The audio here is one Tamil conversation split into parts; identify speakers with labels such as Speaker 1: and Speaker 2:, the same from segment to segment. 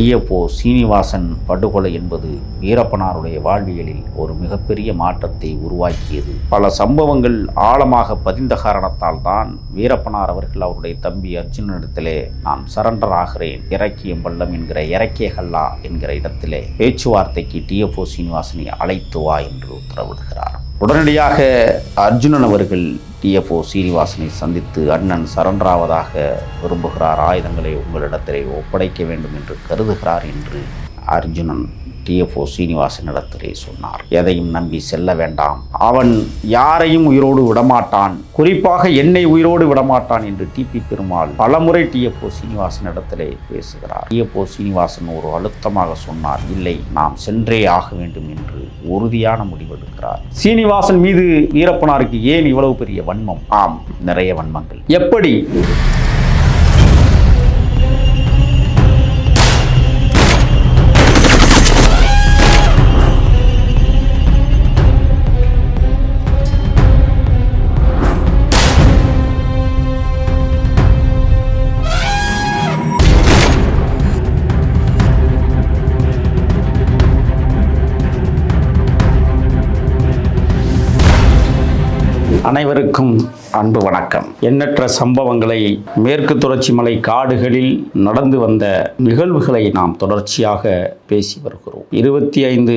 Speaker 1: டிஎஃப்ஓ சீனிவாசன் படுகொலை என்பது வீரப்பனாருடைய வாழ்வியலில் ஒரு மிகப்பெரிய மாற்றத்தை உருவாக்கியது. பல சம்பவங்கள் ஆழமாக பதிந்த காரணத்தால் தான் வீரப்பனார் அவர்கள் அவருடைய தம்பி அர்ஜுனனிடத்திலே நான் சரண்டர் ஆகிறேன். இறக்கியம் பள்ளம் என்கிற இறக்கியகல்லா என்கிற இடத்திலே பேச்சுவார்த்தைக்கு டிஎஃப்ஓ சீனிவாசனை அழைத்து வா என்று உத்தரவிடுகிறார். உடனடியாக அர்ஜுனன் அவர்கள் டிஎஃப்ஓ சீனிவாசனை சந்தித்து அண்ணன் சரண்டராவதாக விரும்புகிறார் ஆயுதங்களை உங்களிடத்திலே ஒப்படைக்க வேண்டும் என்று கருதுகிறார் என்று அர்ஜுனன் டிஎஃப்ஓ சீனிவாசனிடத்திலே சொன்னார். எதையும் நம்பி செல்ல வேண்டாம். அவன் யாரையும் உயிரோடு விடமாட்டான். குறிப்பாக என்னை உயிரோடு விடமாட்டான் என்று டிபி பெருமாள் பலமுறை டிஎஃப்ஓ சீனிவாசன் இடத்திலே பேசுகிறார். டிஎஃப்ஓ சீனிவாசன் ஒரு அழுத்தமாக சொன்னார் இல்லை நாம் சென்றே ஆக வேண்டும் என்று உறுதியான முடிவெடுக்கிறார். சீனிவாசன் மீது வீரப்பனாருக்கு ஏன் இவ்வளவு பெரிய வன்மம்? ஆம் நிறைய வன்மங்கள். எப்படி? அனைவருக்கும் அன்பு வணக்கம். எண்ணற்ற சம்பவங்களை மேற்கு தொடர்ச்சி மலை காடுகளில் நடந்து வந்த நிகழ்வுகளை நாம் தொடர்ச்சியாக பேசி வருகிறோம். இருபத்தி ஐந்து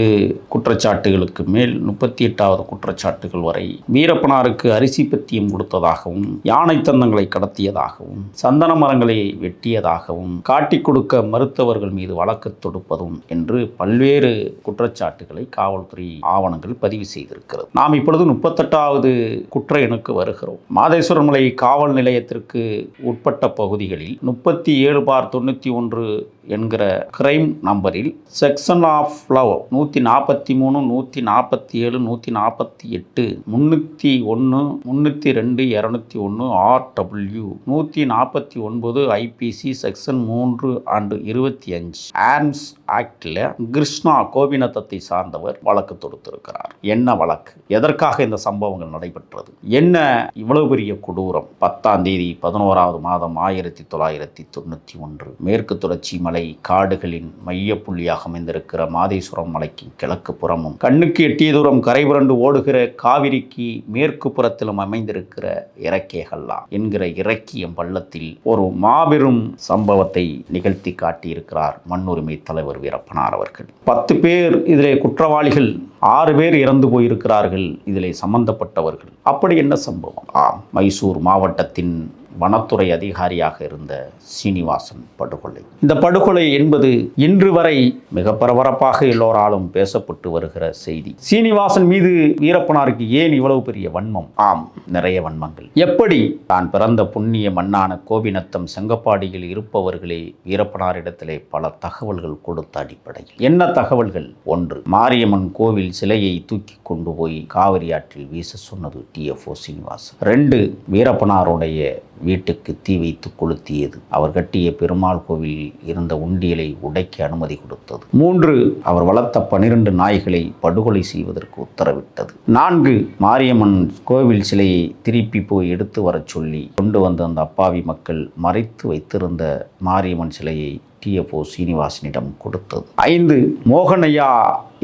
Speaker 1: குற்றச்சாட்டுகளுக்கு மேல் முப்பத்தி எட்டாவது குற்றச்சாட்டுகள் வரை வீரப்பனாருக்கு அரிசி பத்தியம் கொடுத்ததாகவும் யானை தந்தங்களை கடத்தியதாகவும் சந்தன மரங்களை வெட்டியதாகவும் காட்டிக் கொடுக்க மறுத்தவர்கள் மீது வழக்கு தொடுப்பதும் என்று பல்வேறு குற்றச்சாட்டுகளை காவல்துறை ஆவணங்கள் பதிவு செய்திருக்கிறது. நாம் இப்பொழுது முப்பத்தெட்டாவது குற்ற எண்ணுக்கு வருகிறோம். மாதேஸ்வரமலை காவல் நிலையத்திற்கு உட்பட்ட பகுதிகளில் முப்பத்தி ஏழு பார் தொண்ணூற்றி ஒன்று என்கிற கிரைம் நம்பரில் செக்ஷன் ஆஃப் லவ் நூற்றி நாற்பத்தி மூணு நூற்றி நாற்பத்தி ஏழு நூற்றி நாற்பத்தி எட்டு முந்நூற்றி ஒன்று முந்நூற்றி ரெண்டு இரநூத்தி ஒன்று ஆர்டபிள்யூ நூற்றி நாற்பத்தி ஒன்பது ஐபிசி செக்ஷன் மூன்று அண்டு இருபத்தி அஞ்சு ஆர்ம்ஸ் ஆக்டில் கிருஷ்ணா கோபிநத்தத்தை சார்ந்தவர் வழக்கு தொடுத்திருக்கிறார். என்ன வழக்கு? எதற்காக இந்த சம்பவங்கள் நடைபெற்றது? என்ன இவ்வளவு பெரிய கொடூரம்? பத்தாம் தேதி பதினோராவது மாதம் ஆயிரத்தி தொள்ளாயிரத்தி தொண்ணூற்றி ஒன்று. மேற்கு தொடர்ச்சி மலை மலை காடுகளின் மையப்புள்ளியாக அமைந்திருக்கிற மாதேஸ்வரம் மலைக்கு கிழக்கு புறமும் கண்ணுக்கு எட்டிய தூரம் கரை புரண்டு ஓடுகிற காவிரிக்கு மேற்கு புறத்திலும் அமைந்திருக்கிற இறக்கியகல்லா என்கிற இறக்கியம் பள்ளத்தில் ஒரு மாபெரும் சம்பவத்தை நிகழ்த்தி காட்டியிருக்கிறார் மண்ணுரிமை தலைவர் வீரப்பனார் அவர்கள். பத்து பேர் இதிலே குற்றவாளிகள் ஆறு பேர் இறந்து போயிருக்கிறார்கள் இதிலே சம்பந்தப்பட்டவர்கள். அப்படி என்ன சம்பவம்? ஆம் மைசூர் மாவட்டத்தின் வனத்துறை அதிகாரியாக இருந்த சீனிவாசன் படுகொலை. இந்த படுகொலை என்பது இன்று வரை மிக பரபரப்பாக எல்லோராலும் பேசப்பட்டு வருகிற செய்தி. சீனிவாசன் மீது வீரப்பனாருக்கு ஏன் இவ்வளவு பெரிய வன்மம்? ஆம் நிறைய வன்மங்கள். எப்படி? தான் பிறந்த புண்ணிய மண்ணான கோபிநத்தம் செங்கப்பாடியில் இருப்பவர்களே வீரப்பனாரிடத்திலே பல தகவல்கள் கொடுத்த அடிப்படையில். என்ன தகவல்கள்? ஒன்று மாரியம்மன் கோவில் சிலையை தூக்கி கொண்டு போய் காவிரி ஆற்றில் வீச சொன்னது டிஎஃப்ஓ சீனிவாசன். ரெண்டு வீரப்பனாருடைய வீட்டுக்கு தீ வைத்து கொளுத்தியது. அவர் கட்டிய பெருமாள் கோவிலில் இருந்த உண்டியலை உடைக்க அனுமதி கொடுத்தது. மூன்று அவர் வளர்த்த பனிரெண்டு நாய்களை படுகொலை செய்வதற்கு உத்தரவிட்டது. நான்கு மாரியம்மன் கோவில் சிலையை திருப்பி போய் எடுத்து வரச் சொல்லி கொண்டு வந்த அந்த அப்பாவி மக்கள் மறைத்து வைத்திருந்த மாரியம்மன் சிலையை டிஎஃப்ஓ சீனிவாசனிடம் கொடுத்தது. ஐந்து மோகனையா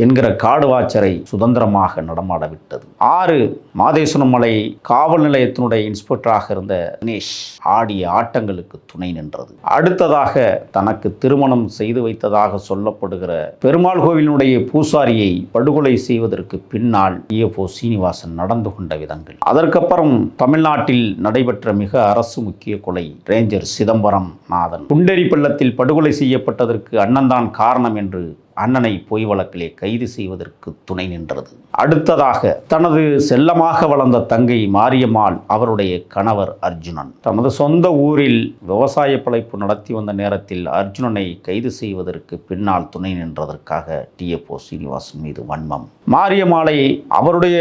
Speaker 1: என்கிற காடுவாச்சரை சுதந்திரமாக நடமாட விட்டது ஆறு மாதேஸ்வரமலை காவல் நிலையத்தினுடைய இன்ஸ்பெக்டராக இருந்த தினேஷ் ஆடிய ஆட்டங்களுக்கு துணை நின்றது. அடுத்ததாக தனக்கு திருமணம் செய்து வைத்ததாக சொல்லப்படுகிற பெருமாள் கோவிலினுடைய பூசாரியை படுகொலை செய்வதற்கு பின்னால் இஎஃப்ஓ சீனிவாசன் நடந்து கொண்ட விதங்கள். அதற்கப்புறம் தமிழ்நாட்டில் நடைபெற்ற மிக அரசு முக்கிய கொலை ரேஞ்சர் சிதம்பரம் நாதன். குண்டரி பள்ளத்தில் படுகொலை செய்யப்பட்டதற்கு அண்ணன்தான் காரணம் என்று அண்ணனை பொய் வழக்கிலே கைது செய்வதற்கு துணை நின்றது. அடுத்ததாக தனது செல்லமாக வளர்ந்த தங்கை மாரியம்மாள் அவருடைய கணவர் அர்ஜுனன். தனது சொந்த ஊரில் விவசாய பிழைப்பு நடத்தி வந்த நேரத்தில் அர்ஜுனனை கைது செய்வதற்கு பின்னால் துணை நின்றதற்காக டிஎஃப்ஓ சீனிவாசன் மீது வன்மம். மாரியம்மாளை அவருடைய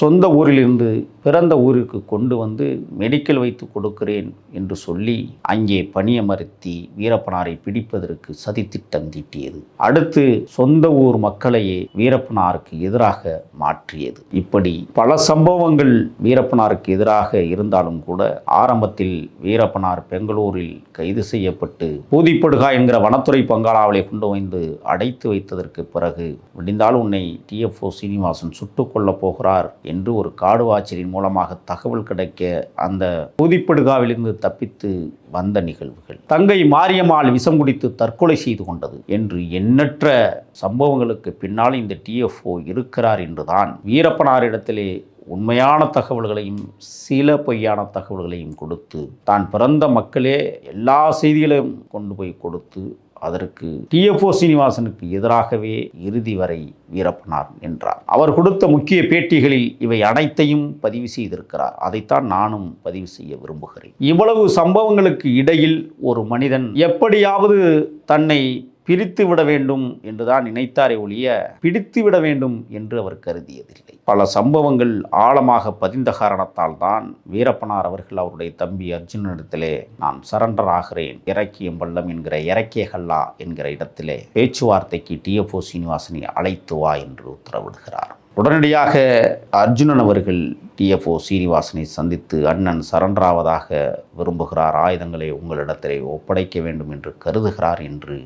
Speaker 1: சொந்த ஊரிலிருந்து பிறந்த ஊருக்கு கொண்டு வந்து மெடிக்கல் வைத்து கொடுக்கிறேன் என்று சொல்லி அங்கே பணியமர்த்தி வீரப்பனாரை பிடிப்பதற்கு சதித்திட்டம் தீட்டியது. அடுத்து சொந்த ஊர் மக்களையே வீரப்பனாருக்கு எதிராக மாற்றியது. இப்படி பல சம்பவங்கள் வீரப்பனாருக்கு எதிராக இருந்தாலும் கூட ஆரம்பத்தில் வீரப்பனார் பெங்களூரில் கைது செய்யப்பட்டு பூதிப்படுகா என்கிற வனத்துறை பங்காளாவளை கொண்டு வந்து அடைத்து வைத்ததற்கு பிறகு விடிந்தால் உன்னை டிஎஃப்ஓ சீனிவாசன் சுட்டுக் கொள்ளப் போகிறார் என்று ஒரு காடுவாச்சரின் மூலமாக தகவல் கிடைக்க அந்த பூதிப்படுகாவிலிருந்து தப்பித்து வந்த நிகழ்வுகள். தங்கை மாரியம்மாள் விஷம் குடித்து தற்கொலை செய்து கொண்டது என்று எண்ணற்ற சம்பவங்களுக்கு பின்னால் இந்த டிஎஃப்ஓ இருக்கிறார் என்றுதான் வீரப்பனாரிடத்திலே உண்மையான தகவல்களையும் சில பொய்யான தகவல்களையும் கொடுத்து தான் பிறந்த மக்களே எல்லா செய்திகளையும் கொண்டு போய் கொடுத்து அதற்கு டிஎஃப்ஓ சீனிவாசனுக்கு எதிராகவே இறுதி வரை வீரப்பனார் என்றார் அவர் கொடுத்த முக்கிய பேட்டிகளில் இவை அனைத்தையும் பதிவு செய்திருக்கிறார். அதைத்தான் நானும் பதிவு செய்ய விரும்புகிறேன். இவ்வளவு சம்பவங்களுக்கு இடையில் ஒரு மனிதன் எப்படியாவது தன்னை பிரித்து விட வேண்டும் என்றுதான் நினைத்தாரே ஒழிய பிடித்து விட வேண்டும் என்று அவர் கருதியதில்லை. பல சம்பவங்கள் ஆழமாக பதிந்த காரணத்தால் தான் வீரப்பனார் அவர்கள் அவருடைய தம்பி அர்ஜுனனிடத்திலே நான் சரண்டர் ஆகிறேன். இறக்கியம் பள்ளம் என்கிற இறக்கிய கல்லா என்கிற இடத்திலே பேச்சுவார்த்தைக்கு டிஎஃப்ஓ சீனிவாசனை அழைத்து வா என்று உத்தரவிடுகிறார். உடனடியாக அர்ஜுனன் அவர்கள் டிஎஃப்ஓ சீனிவாசனை சந்தித்து அண்ணன் சரண்டராவதாக விரும்புகிறார். ஆயுதங்களை உங்களிடத்திலே ஒப்படைக்க வேண்டும் என்று கருதுகிறார் என்று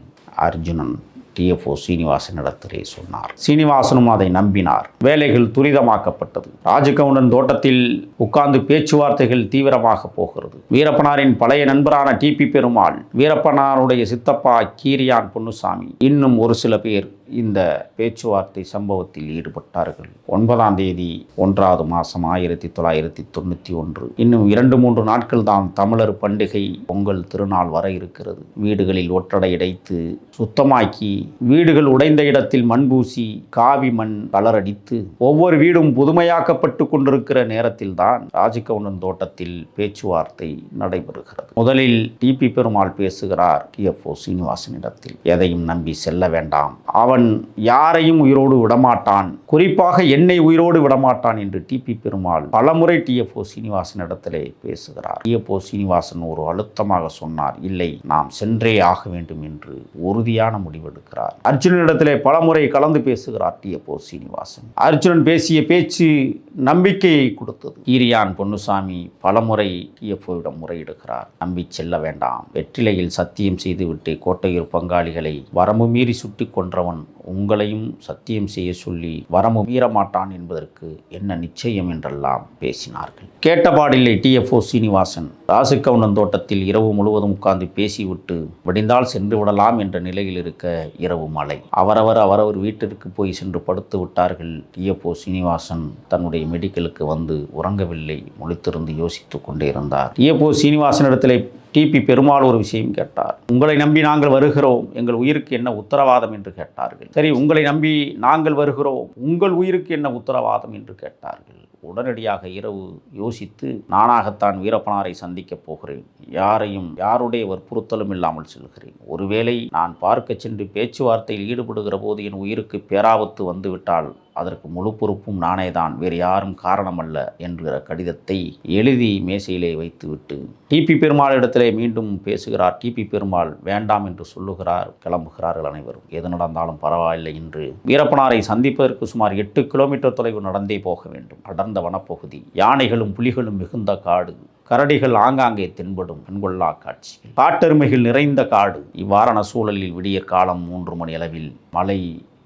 Speaker 1: அர்ஜுனன் டிஎஃப்ஓ சீனிவாசனிடத்திலே சொன்னார். சீனிவாசனும் அதை நம்பினார். வேலைகள் துரிதமாக்கப்பட்டது. ராஜகவுண்டன் தோட்டத்தில் உட்கார்ந்து பேச்சுவார்த்தைகள் தீவிரமாக போகிறது. வீரப்பனாரின் பழைய நண்பரான டிபி பெருமாள் வீரப்பனாருடைய சித்தப்பா கீரியான் பொன்னுசாமி இன்னும் ஒரு சில பேர் இந்த பேச்சுவார்த்தை சம்பவத்தில் ஈடுபட்டார்கள். ஒன்பதாம் தேதி ஒன்றாவது மாதம் ஆயிரத்தி தொள்ளாயிரத்தி தொண்ணூற்றி ஒன்று. இன்னும் இரண்டு மூன்று நாட்கள் தான் தமிழர் பண்டிகை பொங்கல் திருநாள் வர இருக்கிறது. வீடுகளில் ஒற்றடை இடைத்து சுத்தமாக்கி வீடுகள் உடைந்த இடத்தில் மண் பூசி காவி மண் கலரடித்து ஒவ்வொரு வீடும் புதுமையாக்கப்பட்டு கொண்டிருக்கிற நேரத்தில் தான் ராஜகவுண்டன் தோட்டத்தில் பேச்சுவார்த்தை நடைபெறுகிறது. முதலில் டிபி பெருமாள் பேசுகிறார் டிஎஃப்ஓ சீனிவாசனிடத்தில். எதையும் நம்பி செல்ல வேண்டாம். அவன் யாரையும் உயிரோடு விடமாட்டான். குறிப்பாக என்னை உயிரோடு விடமாட்டான் என்று டிபி பெருமாள் பலமுறை டிஎஃப்ஓ சீனிவாசனிடத்திலே பேசுகிறார். டிஎஃப்ஓ சீனிவாசன் ஒரு அழுத்தமாக சொன்னார் இல்லை நாம் சென்றே ஆக வேண்டும் என்று உறுதியான முடிவெடுக்கிறார். அர்ஜுனனிடத்திலே பலமுறை கலந்து பேசுகிறார் டிஎஃப்ஓ சீனிவாசன். அர்ஜுனன் பேசிய பேச்சு நம்பிக்கையை கொடுத்தது. ஈரியான் பொன்னுசாமி பலமுறை டிஎஃப்ஓவிடம் முறையிடுகிறார். நம்பி செல்ல வேண்டாம். வெற்றிலையில் சத்தியம் செய்துவிட்டு கோட்டையூர் பங்காளிகளை வரம்பு மீறி சுட்டி கொன்றவன் உங்களையும் சத்தியம் செய்ய சொல்லி வரமும் மீறமாட்டான் என்பதற்கு என்ன நிச்சயம் என்றெல்லாம் பேசினார்கள். கேட்டபாடில்லை டிஎஃப்ஓ சீனிவாசன். ராசுக்கவுண்டன் தோட்டத்தில் இரவு முழுவதும் உட்கார்ந்து பேசிவிட்டு விடிந்தால் சென்று விடலாம் என்ற நிலையில் இருக்க இரவு மழை. அவரவர் அவரவர் வீட்டிற்கு போய் சென்று படுத்து விட்டார்கள் டிஎஃப்ஓ சீனிவாசன். தன்னுடைய மெடிக்கலுக்கு வந்து உறங்கவில்லை முழித்திருந்து யோசித்துக் கொண்டே இருந்தார். டிஎஃப்ஓ சீனிவாசனிடத்திலே டிபி பெருமாள் ஒரு விஷயம் கேட்டார். உங்களை நம்பி நாங்கள் வருகிறோம். எங்கள் உயிருக்கு என்ன உத்தரவாதம்? என்று கேட்டார்கள். சரி உங்களை நம்பி நாங்கள் வருகிறோம். உங்கள் உயிருக்கு என்ன உத்தரவாதம்? என்று கேட்டார்கள். உடனடியாக இரவு யோசித்து நானாகத்தான் வீரப்பனாரை சந்திக்கப் போகிறேன். யாரையும் யாருடைய வற்புறுத்தலும் இல்லாமல் செல்கிறேன். ஒருவேளை நான் பார்க்க சென்று பேச்சுவார்த்தையில் ஈடுபடுகிற போது என் உயிருக்கு பேராபத்து வந்துவிட்டால் அதற்கு முழு பொறுப்பும் நானே தான் வேறு யாரும் காரணமல்ல என்கிற கடிதத்தை எழுதி மேசையிலே வைத்துவிட்டு டிபி பெருமாள் இடத்திலே மீண்டும் பேசுகிறார். டிபி பெருமாள் வேண்டாம் என்று சொல்லுகிறார். கிளம்புகிறார்கள் அனைவரும். எது நடந்தாலும் பரவாயில்லை என்று வீரப்பனாரை சந்திப்பதற்கு சுமார் எட்டு கிலோமீட்டர் தொலைவு நடந்தே போக வேண்டும். அடர்ந்த வனப்பகுதி யானைகளும் புலிகளும் மிகுந்த காடு கரடிகள் ஆங்காங்கே தென்படும் கண்கொள்ளா காட்சி காட்டெருமைகள் நிறைந்த காடு. இவ்வாறான சூழலில் விடிய காலம் மூன்று மணி அளவில் மழை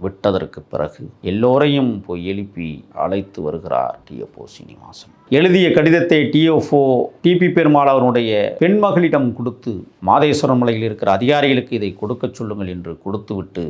Speaker 1: விட்டதற்கு பிறகு எல்லோரையும் போய் எழுப்பி அழைத்து வருகிறார் டிஎஃப்ஓ சீனிவாசன். எழுதிய கடிதத்தை டிஎஃப்ஓ டிபி பெருமாள் அவருடைய பெண்மகளிடம் கொடுத்து மாதேஸ்வரம் மலையில் இருக்கிற அதிகாரிகளுக்கு இதை கொடுக்கச் சொல்லுங்கள் என்று கொடுத்துவிட்டு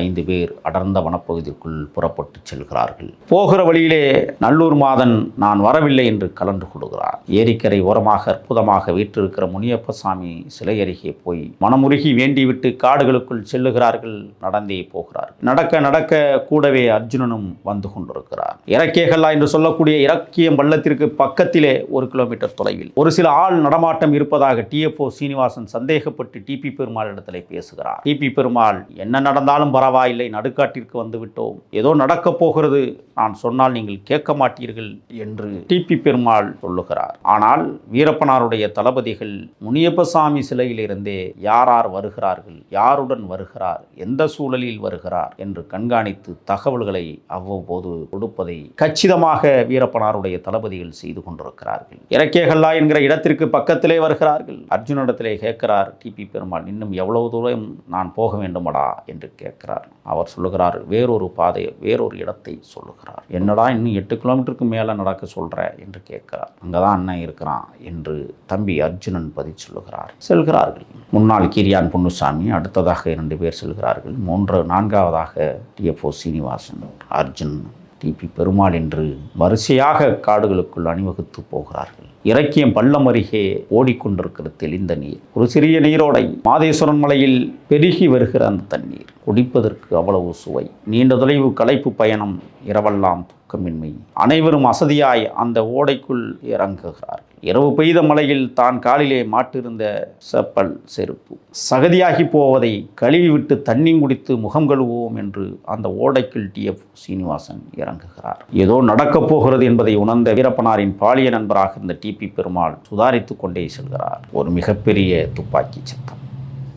Speaker 1: ஐந்து பேர் அடர்ந்த வனப்பகுதிக்குள் புறப்பட்டு செல்கிறார்கள். போகிற வழியிலே நல்லூர் மாதன் நான் வரவில்லை என்று கலந்து கொள்கிறார் ஏரிக்கரை ஓரமாக அற்புதமாக வீற்றிருக்கிற முனியப்பசாமி சிலை அருகே போய் மனமுருகி வேண்டிவிட்டு காடுகளுக்குள் செல்லுகிறார்கள். நடந்தே போகிறார் நடக்க நடக்க கூடவே அர்ஜுனனும் வந்து கொண்டிருக்கிறார் இறக்கேகல்லா என்று சொல்லக்கூடிய இறக்கியம் பள்ளத்திற்கு பக்கத்திலே ஒரு கிலோமீட்டர் தொலைவில். ஒரு சில ஆள் நடமாட்டம் இருப்பதாக டிஎஃப்ஓ சீனிவாசன் சந்தேகப்பட்டு டிபி பெருமாள் இடத்திலே பேசுகிறார். டிபி பெருமாள் என்ன நடந்தாலும் பரவாயில்லை நடுக்காட்டிற்கு வந்துவிட்டோம் ஏதோ நடக்கப் போகிறது நான் சொன்னால் நீங்கள் கேட்க மாட்டீர்கள் என்று டிபி பெருமாள் சொல்லுகிறார். ஆனால் வீரப்பனாருடைய தளபதிகள் முனியப்பசாமி சிலையிலிருந்தே யார் யார் வருகிறார்கள் யாருடன் வருகிறார் எந்த சூழலில் வருகிறார் என்று கண்காணித்து தகவல்களை அவ்வப்போது கொடுப்பதை கச்சிதமாக வீரப்பனாருடைய தளபதிகள் செய்து கொண்டிருக்கிறார்கள். இறக்கேகல்லா என்கிற இடத்திற்கு பக்கத்திலே வருகிறார்கள். அர்ஜுனிடத்திலே கேட்கிறார் டிபி பெருமாள் இன்னும் எவ்வளவு தூரம் நான் போக வேண்டுமடா? என்று இருக்கிறார் அவர் சொல்லுகிறார் வேறொரு பாதையை வேறொரு இடத்தை சொல்லுகிறார். என்னடா இன்னும் எட்டு கிலோமீட்டருக்கு மேலே நடக்க சொல்கிற என்று கேட்கிறார். அங்கதான் அண்ணன் இருக்கிறான் என்று தம்பி அர்ஜுனன் பதில் சொல்லுகிறார். செல்கிறார்கள். முன்னாள் கீரியான் பொன்னுசாமி அடுத்ததாக இரண்டு பேர் செல்கிறார்கள். மூன்று நான்காவதாக டிஎஃப்ஓ சீனிவாசன் அர்ஜுன் டிபி பெருமாள் என்று வரிசையாக காடுகளுக்குள் அணிவகுத்து போகிறார்கள். இறக்கியம் பள்ளம் அருகே ஓடிக்கொண்டிருக்கிற தெளிந்த நீர். ஒரு சிறிய நீரோடை மாதேஸ்வரன் மலையில் பெருகி வருகிற அந்த தண்ணீர். குடிப்பதற்கு அவ்வளவு சுவை. நீண்ட தொலைவு களைப்பு பயணம் இரவெல்லாம் தூக்கமின்மை. அனைவரும் அசதியாய் அந்த ஓடைக்குள் இறங்குகிறார்கள். இரவு பெய்த மழையில் தான் காலிலே மாட்டிருந்த செப்பல் செருப்பு. சகதியாகி போவதை கழுவி விட்டு தண்ணி குடித்து முகம் கழுவுவோம் என்று அந்த ஓடைக்குள் டிஎஃப் சீனிவாசன் இறங்குகிறார். ஏதோ நடக்கப் போகிறது என்பதை உணர்ந்த வீரப்பனாரின் பாலிய நண்பராக இருந்த டிபி பெருமாள் சுதாரித்து கொண்டே செல்கிறார். ஒரு மிகப்பெரிய துப்பாக்கி சத்தம்.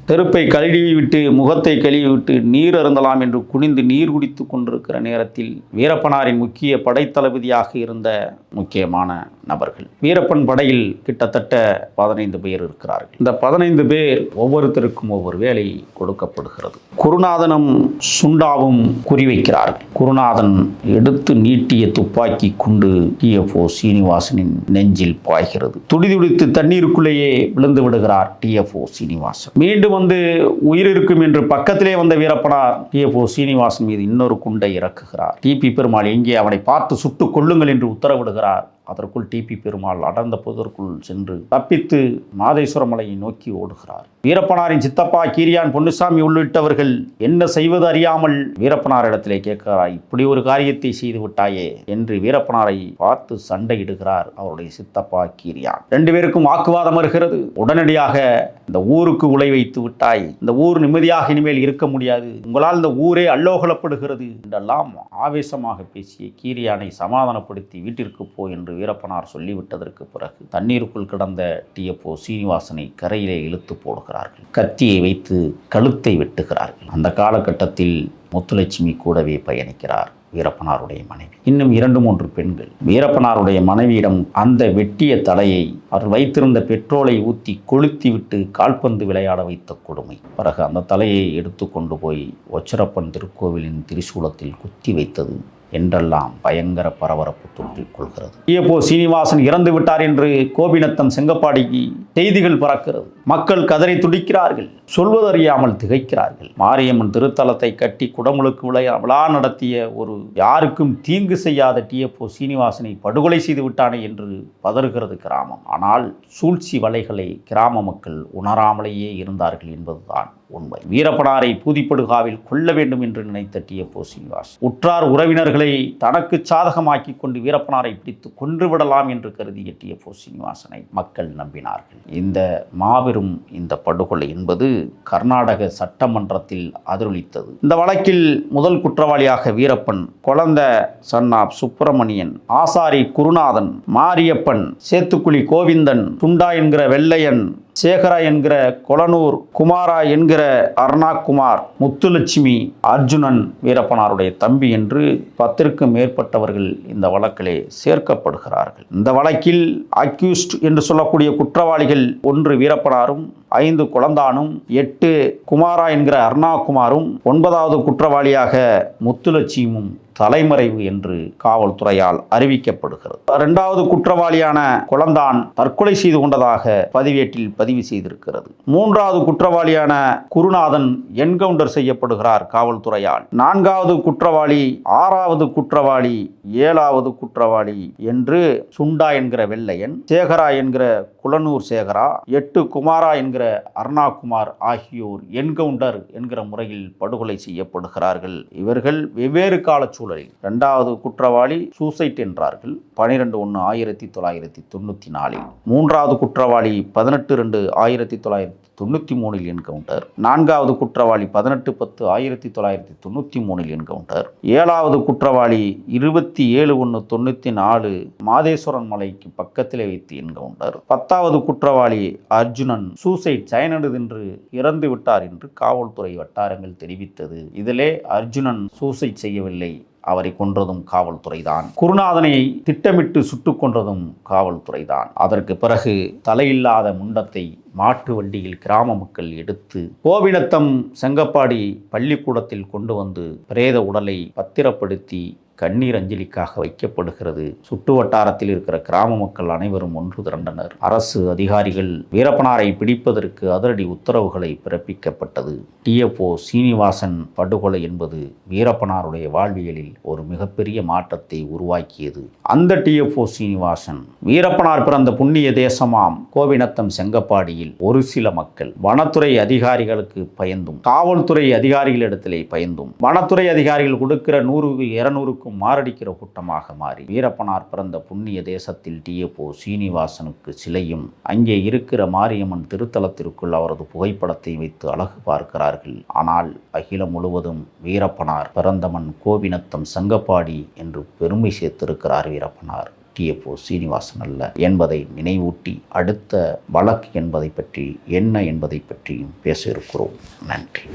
Speaker 1: தெருப்பை கழுவி விட்டு முகத்தை கழுவி விட்டு நீர் அருந்தலாம் என்று குனிந்து நீர் குடித்து கொண்டிருக்கிற நேரத்தில் வீரப்பனாரின் முக்கிய படைத்தளபதியாக இருந்த முக்கியமான நபர்கள். வீரப்பன் படையில் கிட்டத்தட்ட பதினைந்து பேர் இருக்கிறார்கள். இந்த பதினைந்து பேர் ஒவ்வொருத்தருக்கும் ஒவ்வொரு வேலை கொடுக்கப்படுகிறது. குருநாதனும் சுண்டாவும் குறிவைக்கிறார்கள். குருநாதன் எடுத்து நீட்டிய துப்பாக்கி குண்டு டிஎஃப்ஓ சீனிவாசனின் நெஞ்சில் பாய்கிறது. துடிதுடித்து தண்ணீருக்குள்ளேயே விழுந்து விடுகிறார் டிஎஃப்ஓ சீனிவாசன். மீண்டும் வந்து உயிர் இருக்கும் என்று பக்கத்திலே வந்த வீரப்பனார் டிஎஃப்ஓ சீனிவாசன் மீது இன்னொரு குண்டை இறக்குகிறார். டிபி பெருமாள் எங்கே அவனை பார்த்து சுட்டுக் கொள்ளுங்கள் என்று உத்தரவிடுகிறார். அதற்குள் டிபி பெருமாள் அடர்ந்த புதற்குள் சென்று தப்பித்து மாதேஸ்வர மலையை நோக்கி ஓடுகிறார். வீரப்பனாரின் சித்தப்பா கீரியான் பொன்னுசாமி உள்ளிட்டவர்கள் என்ன செய்வது அறியாமல் வீரப்பனாரிடத்திலே கேட்கிறார் இப்படி ஒரு காரியத்தை செய்து விட்டாயே என்று வீரப்பனாரை பார்த்து சண்டையிடுகிறார் அவருடைய சித்தப்பா கீரியான். ரெண்டு பேருக்கும் வாக்குவாதம் வருகிறது. உடனடியாக இந்த ஊருக்கு உலை வைத்து விட்டாய். இந்த ஊர் நிம்மதியாக இனிமேல் இருக்க முடியாது. உங்களால் இந்த ஊரே அல்லோகலப்படுகிறது என்றெல்லாம் ஆவேசமாக பேசிய கீரியானை சமாதானப்படுத்தி வீட்டிற்கு போ என்று வீரப்பனார் சொல்லிவிட்டதற்கு பிறகு தண்ணீருக்குள் கிடந்த டிஎப்ஓ சீனிவாசனை கரையிலே இழுத்து போடுகிறார்கள். கத்தியை வைத்து கழுத்தை வெட்டுகிறார்கள். அந்த காலகட்டத்தில் முத்துலட்சுமி கூடவே பயணிக்கிறார் வீரப்பனாருடைய மனைவி. இன்னும் இரண்டு மூன்று பெண்கள். வீரப்பனாருடைய மனைவியிடம் அந்த வெட்டிய தலையை அவர் வைத்திருந்த பெட்ரோலை ஊற்றி கொளுத்தி விட்டு கால்பந்து விளையாட வைத்த கொடுமை. பிறகு அந்த தலையை எடுத்து கொண்டு போய் ஒச்சரப்பன் திருக்கோவிலின் திரிசூலத்தில் குத்தி வைத்தது என்றெல்லாம் பயங்கர பரபரப்பு தொற்றிக் கொள்கிறது. ஐயப்போ சீனிவாசன் இறந்து விட்டார் என்று கோபிநத்தம் செங்கப்பாடிக்கு செய்திகள் பறக்கிறது. மக்கள் கதறி துடிக்கிறார்கள். சொல்வதறியாமல் திகைக்கிறார்கள். மாரியம்மன் திருத்தலத்தை கட்டி குடமுழுக்கு விளையா விழா நடத்திய ஒரு யாருக்கும் தீங்கு செய்யாத டிஎப்ஓ சீனிவாசனை படுகொலை செய்து விட்டானே என்று பதறுகிறது கிராமம். ஆனால் சூழ்ச்சி வலைகளை கிராம மக்கள் உணராமலேயே இருந்தார்கள் என்பதுதான் உண்மை. வீரப்பனாரை பூதிப்படுகாவில் கொல்ல வேண்டும் என்று நினைத்த டிஎப்ஓ சீனிவாஸ் உற்றார் உறவினர்கள் தனக்கு சாதகமாக்கி கொண்டு வீரப்பனாரை பிடித்து கொன்றுவிடலாம் என்று கருதி எட்டிய போ சீனிவாசனை மக்கள் நம்பினார்கள். இந்த மாபெரும் இந்த படுகொலை என்பது கர்நாடக சட்டமன்றத்தில் அதிரொலித்தது. இந்த வழக்கில் முதல் குற்றவாளியாக வீரப்பன் குழந்த சன்னாப் சுப்பிரமணியன் ஆசாரி குருநாதன் மாரியப்பன் சேத்துக்குழி கோவிந்தன் துண்டா என்கிற வெள்ளையன் சேகரா என்கிற கொலனூர் குமாரா என்கிற அருணாகுமார் முத்துலட்சுமி அர்ஜுனன் வீரப்பனாருடைய தம்பி என்று பத்திற்கும் மேற்பட்டவர்கள் இந்த வழக்கிலே சேர்க்கப்படுகிறார்கள். இந்த வழக்கில் அக்யூஸ்ட் என்று சொல்லக்கூடிய குற்றவாளிகள் ஒன்று வீரப்பனாரும் ஐந்து குழந்தானும் எட்டு குமாரா என்கிற அருணாகுமாரும் ஒன்பதாவது குற்றவாளியாக முத்துலட்சுமியும் தலைமறைவு என்று காவல்துறையால் அறிவிக்கப்படுகிறது. இரண்டாவது குற்றவாளியான குழந்தான் தற்கொலை செய்து கொண்டதாக பதிவேட்டில் பதிவு செய்திருக்கிறது. மூன்றாவது குற்றவாளியான குருநாதன் என்கவுண்டர் செய்யப்படுகிறார் காவல்துறையால். நான்காவது குற்றவாளி ஆறாவது குற்றவாளி ஏழாவது குற்றவாளி என்று சுண்டா என்கிற வெள்ளையன் சேகரா என்கிற புலனூர் சேகரா எட்டு குமாரா என்கிற அருணாகுமார் ஆகியோர் என்கவுண்டர் என்கிற முறையில் படுகொலை செய்யப்படுகிறார்கள். இவர்கள் வெவ்வேறு கால சூழலில் இரண்டாவது குற்றவாளி சூசைட் என்றார்கள். பனிரெண்டு ஒன்று ஆயிரத்தி தொள்ளாயிரத்தி தொண்ணூற்றி நாலில். மூன்றாவது குற்றவாளி பதினெட்டு ரெண்டு ஆயிரத்தி தொள்ளாயிரத்தி தொண்ணூற்றி மூணில் என்கவுண்டர். நான்காவது குற்றவாளி பதினெட்டு பத்து ஆயிரத்தி தொள்ளாயிரத்தி தொண்ணூற்றி மூணில் என்கவுண்டர். ஏழாவது குற்றவாளி இருபத்தி ஏழு ஒன்று தொண்ணூற்றி நாலு மாதேஸ்வரன் மலைக்கு பக்கத்திலே வைத்து என்கவுண்டர். பத்தாவது குற்றவாளி அர்ஜுனன் சூசைட் சயனடுதென்று இறந்து விட்டார் என்று காவல்துறை வட்டாரங்கள் தெரிவித்தது. இதிலே அர்ஜுனன் சூசைட் செய்யவில்லை. அவரை கொன்றதும் காவல்துறைதான். குருநாதனை திட்டமிட்டு சுட்டுக் கொன்றதும் காவல்துறைதான். அதற்கு பிறகு தலையில்லாத முண்டத்தை மாட்டு வண்டியில் கிராம மக்கள் எடுத்து கோவினத்தம் செங்கப்பாடி பள்ளிக்கூடத்தில் கொண்டு வந்து பிரேத உடலை பத்திரப்படுத்தி கண்ணீர் அஞ்சலிக்காக வைக்கப்படுகிறது. சுட்டு வட்டாரத்தில் இருக்கிற கிராம மக்கள் அனைவரும் ஒன்று திரண்டனர். அரசு அதிகாரிகள் வீரப்பனாரை பிடிப்பதற்கு அதிரடி உத்தரவுகளை பிறப்பிக்கப்பட்டது. டிஎஃப்ஓ சீனிவாசன் படுகொலை என்பது வீரப்பனாருடைய வாழ்வியலில் ஒரு மிகப்பெரிய மாற்றத்தை உருவாக்கியது. அந்த டிஎஃப்ஓ சீனிவாசன் வீரப்பனார் பிறந்த புண்ணிய தேசமாம் கோவினத்தம் செங்கப்பாடியில் ஒரு சில மக்கள். வனத்துறை அதிகாரிகளுக்கு பயந்தும் காவல்துறை அதிகாரிகளிடத்திலே பயந்தும். வனத்துறை அதிகாரிகள் கொடுக்கிற நூறு இருநூறுக்கும் மாரடிக்கிற கூட்டமாக மாறி வீரப்பனார் பிறந்த புண்ணிய தேசத்தில் டிஎப்போ சீனிவாசனுக்கு சிலையும் அங்கே இருக்கிற மாரியம்மன் திருத்தலத்திற்குள் அவரது புகைப்படத்தை வைத்து அழகு பார்க்கிறார்கள். ஆனால் அகிலம் முழுவதும் வீரப்பனார் பிறந்தமன் கோவினத்தம் சங்கப்பாடி என்று பெருமை சேர்த்திருக்கிறார் வீரப்பனார். டிஎஃப்ஓ சீனிவாசன் அல்ல என்பதை நினைவூட்டி அடுத்த வழக்கு என்பதை பற்றி என்ன என்பதை பற்றியும் பேச இருக்கிறோம். நன்றி.